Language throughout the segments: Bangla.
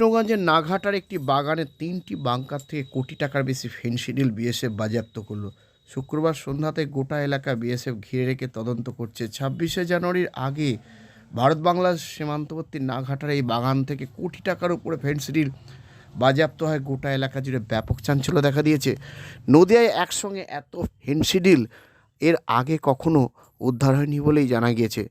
কৃষ্ণগঞ্জের নাঘাটার একটি বাগানে তিনটি বাংকার থেকে কোটি টাকার বেশি ফেন্সিডিল বিএসএফ বাজেয়াপ্ত করল। শুক্রবার সন্ধ্যাতে গোটা এলাকা বিএসএফ ঘিরে রেখে তদন্ত করছে। ছাব্বিশে জানুয়ারির আগে ভারত বাংলার সীমান্তবর্তী নাঘাটার এই বাগান থেকে কোটি টাকার উপরে ফেন্সিডিল বাজেয়াপ্ত হয়। গোটা এলাকা জুড়ে ব্যাপক চাঞ্চল্য দেখা দিয়েছে। নদিয়ায় একসঙ্গে এত ফেন্সিডিল এর আগে কখনো উদ্ধার হয়নি বলেই জানা গিয়েছে।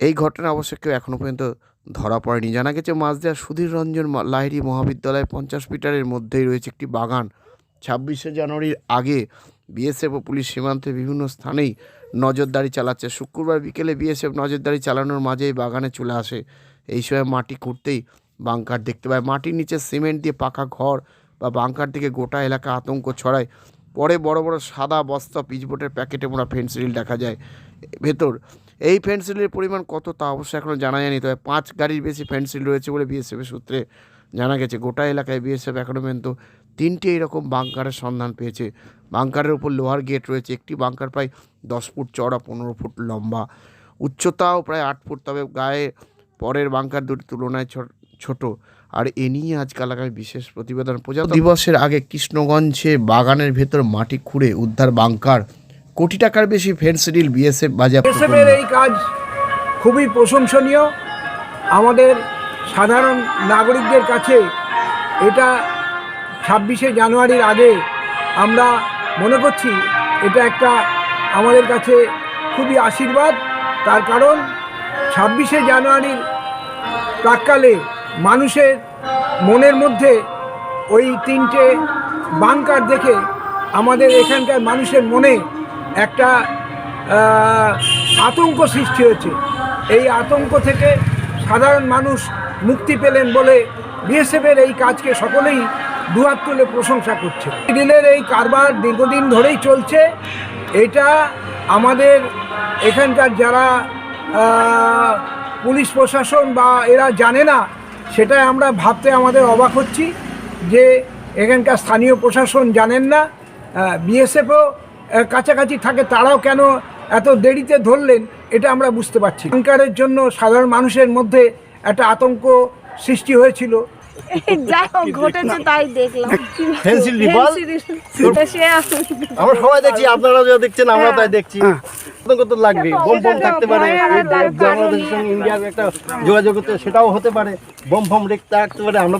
এই ঘটনা অবশ্য কেউ এখনও পর্যন্ত ধরা পড়েনি। জানা গেছে মাঝদিয়া সুধীর রঞ্জন লাহিড়ী মহাবিদ্যালয় পঞ্চাশ মিটারের মধ্যেই রয়েছে একটি বাগান। ছাব্বিশে জানুয়ারির আগে বিএসএফ ও পুলিশ সীমান্তে বিভিন্ন স্থানেই নজরদারি চালাচ্ছে। শুক্রবার বিকেলে বিএসএফ নজরদারি চালানোর মাঝেই বাগানে চলে আসে। এই সময় মাটি খুঁড়তেই বাংকার দেখতে পায়। মাটির নিচে সিমেন্ট দিয়ে পাকা ঘর বা বাংকার দিকে গোটা এলাকা আতঙ্ক ছড়ায়। পরে বড় বড় সাদা বস্তা পিচবোর্ডের প্যাকেটে মোড়া ফেন্সিডিল দেখা যায় ভেতর। এই ফেন্সিলের পরিমাণ কত তা অবশ্য এখনও জানা যায়নি, তবে পাঁচ গাড়ির বেশি ফেন্সিল রয়েছে বলে বিএসএফের সূত্রে জানা গেছে। গোটা এলাকায় বিএসএফ এখনও পর্যন্ত তিনটি এরকম বাংকারের সন্ধান পেয়েছে। বাংকারের উপর লোহার গেট রয়েছে, একটি বাংকার প্রায় দশ ফুট চওড়া, পনেরো ফুট লম্বা। উচ্চতাও প্রায় আট ফুট, তবে গায়ে পরের বাংকার দুটি তুলনায় ছোট। আর এ নিয়ে আজকাল আগামী বিশেষ প্রতিবেদন প্রজাতন্ত্র দিবসের আগে কৃষ্ণগঞ্জে বাগানের ভেতর মাটি খুঁড়ে উদ্ধার বাংকার। কোটি টাকার বেশি ফেন্সিডিল বিএসএফ বাজেয়াপ্ত এসএফের করল। এই কাজ খুবই প্রশংসনীয়। আমাদের সাধারণ নাগরিকদের কাছে এটা ছাব্বিশে জানুয়ারির আগে আমরা মনে করছি এটা একটা আমাদের কাছে খুবই আশীর্বাদ। তার কারণ ছাব্বিশে জানুয়ারির প্রাককালে মানুষের মনের মধ্যে ওই তিনটে বাংকার দেখে আমাদের এখানকার মানুষের মনে একটা আতঙ্ক সৃষ্টি হয়েছে। এই আতঙ্ক থেকে সাধারণ মানুষ মুক্তি পেলেন বলে বিএসএফের এই কাজকে সকলেই দুহাত তুলে প্রশংসা করছে। ডিলের এই কারবার দীর্ঘদিন ধরেই চলছে। এটা আমাদের এখানকার যারা পুলিশ প্রশাসন বা এরা জানে না সেটাই আমরা ভাবতে আমাদের অবাক হচ্ছি যে এখানকার স্থানীয় প্রশাসন জানেন না বিএসএফও কাছাকাছি থাকে তারাও কেন এত দেরিতে ধরলেন এটা আমরা বুঝতে পারছি সরকারের জন্য সাধারণ মানুষের মধ্যে একটা আতঙ্ক সৃষ্টি হয়েছিল। আমরা সবাই দেখছি আপনারাও যা দেখছেন আমরা তাই দেখছি। আতঙ্ক তো লাগবে বোম ফোম থাকতে পারে বাংলাদেশের সঙ্গে ইন্ডিয়ার একটা যোগাযোগ করতে সেটাও হতে পারে। বোম রেখতে থাকতে পারে আমরা